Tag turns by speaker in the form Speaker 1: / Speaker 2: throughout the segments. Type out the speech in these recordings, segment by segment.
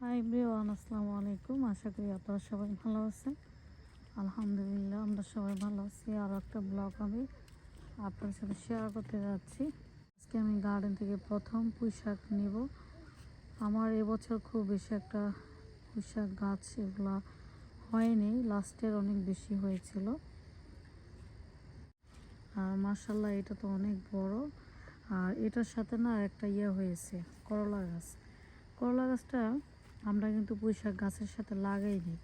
Speaker 1: High ব্রিওয়ান আসসালামু আলাইকুম আশা করি আপনারা সবাই ভালো আছেন আলহামদুলিল্লাহ আমরা সবাই ভালো আছি আর একটা ব্লগ আমি আপনার সাথে শেয়ার করতে যাচ্ছি আজকে আমি গার্ডেন থেকে প্রথম পুঁই শাক নিব আমার এবছর খুব বেশি একটা পুঁই শাক গাছ এগুলা হয়নি লাস্টের অনেক বেশি হয়েছিল আর মার্শাল্লাহ এটা তো অনেক বড় আর এটার সাথে না একটা ইয়ে হয়েছে, করলা গাছ। করলা গাছটা আমরা কিন্তু পুঁইশাক গাছের সাথে লাগাইনি।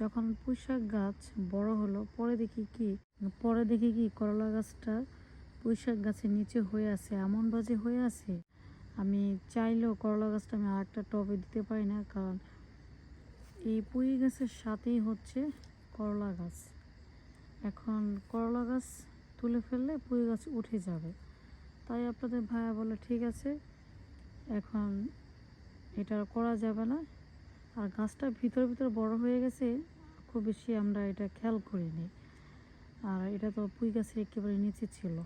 Speaker 1: যখন পুঁইশাক গাছ বড় হলো, পরে দেখি কি? পরে দেখি কি? করলা গাছটা পুঁইশাক গাছের নিচে হয়ে আছে, এমন বাজে হয়ে আছে। আমি চাইলেও করলা গাছটা আমি আরেকটা টবে দিতে পারি না, কারণ এই পুঁই গাছের সাথেই হচ্ছে করলা গাছ। এখন করলা গাছ তুলে ফেললে পুঁই গাছ উঠে যাবে। তাই আপনাদের ভাইয়া বলে, ঠিক আছে, এখন এটা করা যাবে না। আর গাছটা ভিতর ভিতর বড় হয়ে গেছে, খুব বেশি আমরা এটা খেয়াল করিনি। আর এটা তো পুঁই গাছের একেবারে নিচে ছিল।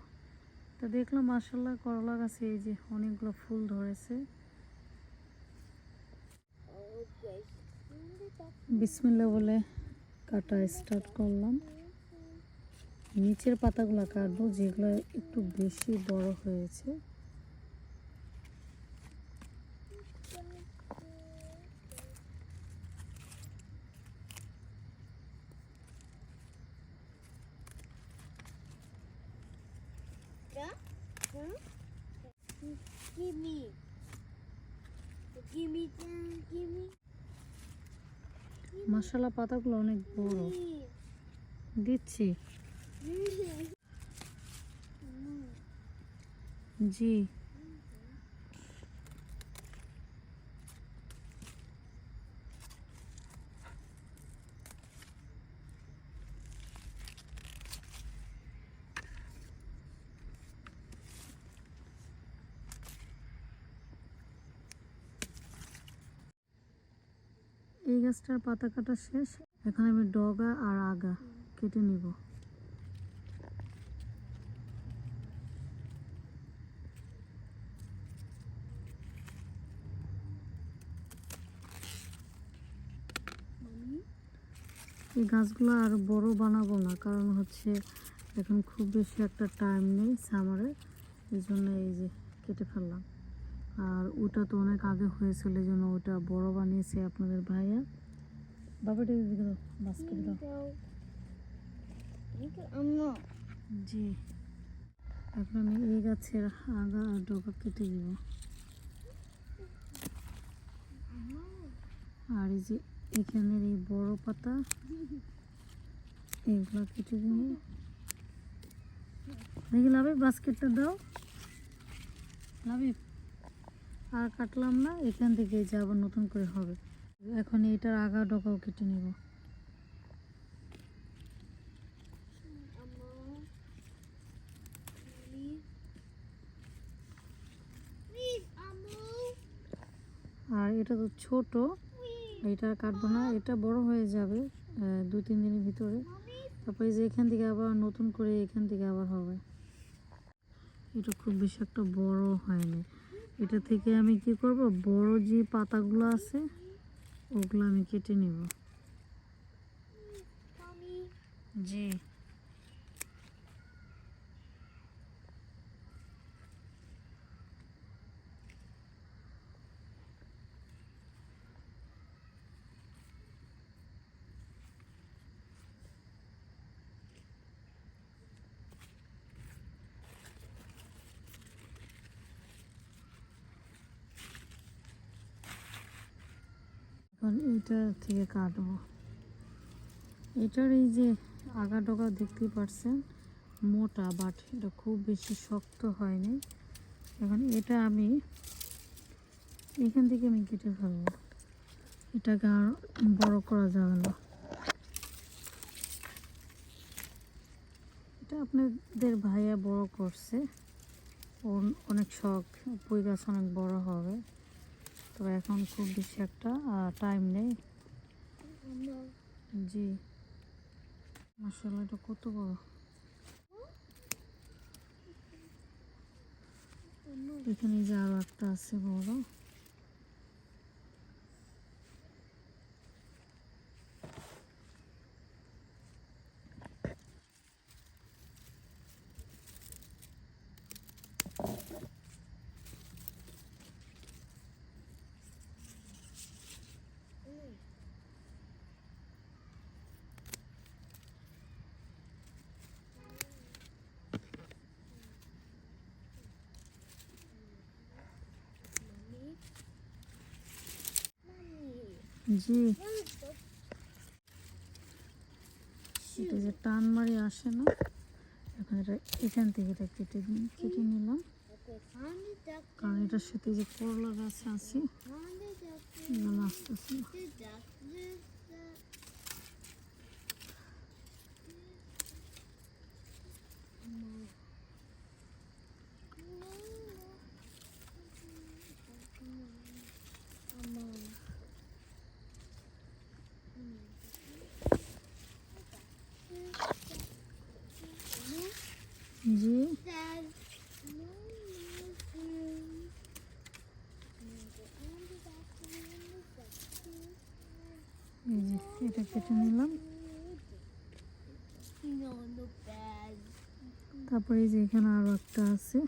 Speaker 1: তো দেখলাম মার্শাল্লাহ করলা গাছে এই যে অনেকগুলো ফুল ধরেছে। বিসমিল্লা বলে কাটা স্টার্ট করলাম। নিচের পাতাগুলো কাটবো, যেগুলো একটু বেশি বড় হয়েছে।
Speaker 2: Gimme. Gimme, gimme.
Speaker 1: মশলা পাতাগুলো অনেক বড় দিচ্ছি জি এই গাছটার পাতা কাটা শেষ। এখন আমি ডগা আর আগা কেটে নিব। এই গাছগুলো আর বড় বানাবো না, কারণ হচ্ছে এখন খুব বেশি একটা টাইম নেই সামারে এই জন্য এই যে কেটে ফেললাম। আর ওটা তো অনেক আগে হয়েছিল জন্য ওটা বড় বানিয়েছে আপনাদের ভাইয়া। বাবাটা দিকে দাও বাস্কেট দাও। জি। এখন আমি এই গাছের আগা আর ডগা কেটে দিব। আর এই যে এখানের এই বড় পাতা এইগুলো কেটে দিব। দেখি লাভে বাস্কেটটা দাও। লাভি আর কাটলাম না, এখান থেকে যে আবার নতুন করে হবে। এখন এটার আগা ডগাও কেটে নিব। আর এটা তো ছোট, এটা কাটবো না, এটা বড় হয়ে যাবে দু তিন দিনের ভিতরে। তারপরে যে এখান থেকে আবার নতুন করে এখান থেকে আবার হবে। এটা খুব বেশি একটা বড় হয়নি। এটা থেকে আমি কি করব বড় যে পাতাগুলো আছে ওগুলো আমি কেটে নিব জি এখন এইটা থেকে কাটবো। এটার এই যে আগা ডগা দেখতেই পারছেন, মোটা বাট এটা খুব বেশি শক্ত হয়নি। এখন এটা আমি এখান থেকে আমি কেটে ফেলব। এটাকে আর বড় করা যাবে না। এটা আপনাদের ভাইয়া বড় করছে। অনেক শখ, পুঁই গাছ অনেক বড় হবে। তবে এখন খুব বেশি একটা টাইম নেই। জি। মাসাল্লাহ এটা কত বড়? এখানে যে আরও একটা আছে বড়।
Speaker 2: জি এটা যে টান মারি আসে না। এখন এটা এখান থেকে এটা কেটে কেটে নিলাম। কারণ এটার সাথে যে করলা গাছ আছে। এগুলো আসতেছে না। জি এটা কেটে নিলাম. তারপরে যে এখানে আরও একটা আছে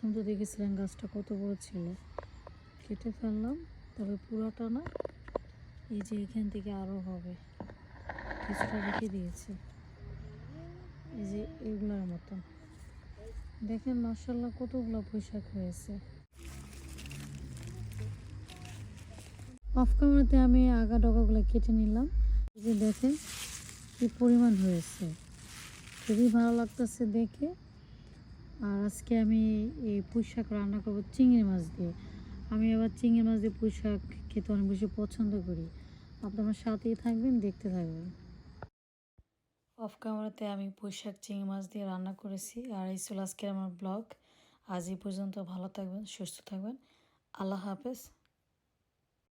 Speaker 2: প্রথম তো দেখেছিলেন গাছটা কত বড় ছিল। কেটে ফেললাম, তবে পুরাটা না এই যে এখান থেকে আরও হবে। কিছুটা রেখে দিয়েছি। এই যে এগুলোর মতন দেখেন মার্শাল্লাহ কতগুলো পোশাক হয়েছে। অফ ক্যামেরাতে আমি আগা ডগাগুলো কেটে নিলাম। এই যে দেখেন কি পরিমাণ হয়েছে। খুবই ভালো লাগতেছে দেখে। আর আজকে আমি এই পুঁই শাক রান্না করব চিংড়ি মাছ দিয়ে। আমি আবার চিংড়ি মাছ দিয়ে পুঁই শাক খেতে অনেক বেশি পছন্দ করি। আপনি আমার সাথেই থাকবেন, দেখতে থাকবেন। অফ ক্যামেরাতে আমি পুঁই শাক, চিংড়ি মাছ দিয়ে রান্না করেছি। আর এই ছিল আজকের আমার ব্লগ। আজ এই পর্যন্ত ভালো থাকবেন, সুস্থ থাকবেন। আল্লাহ হাফেজ।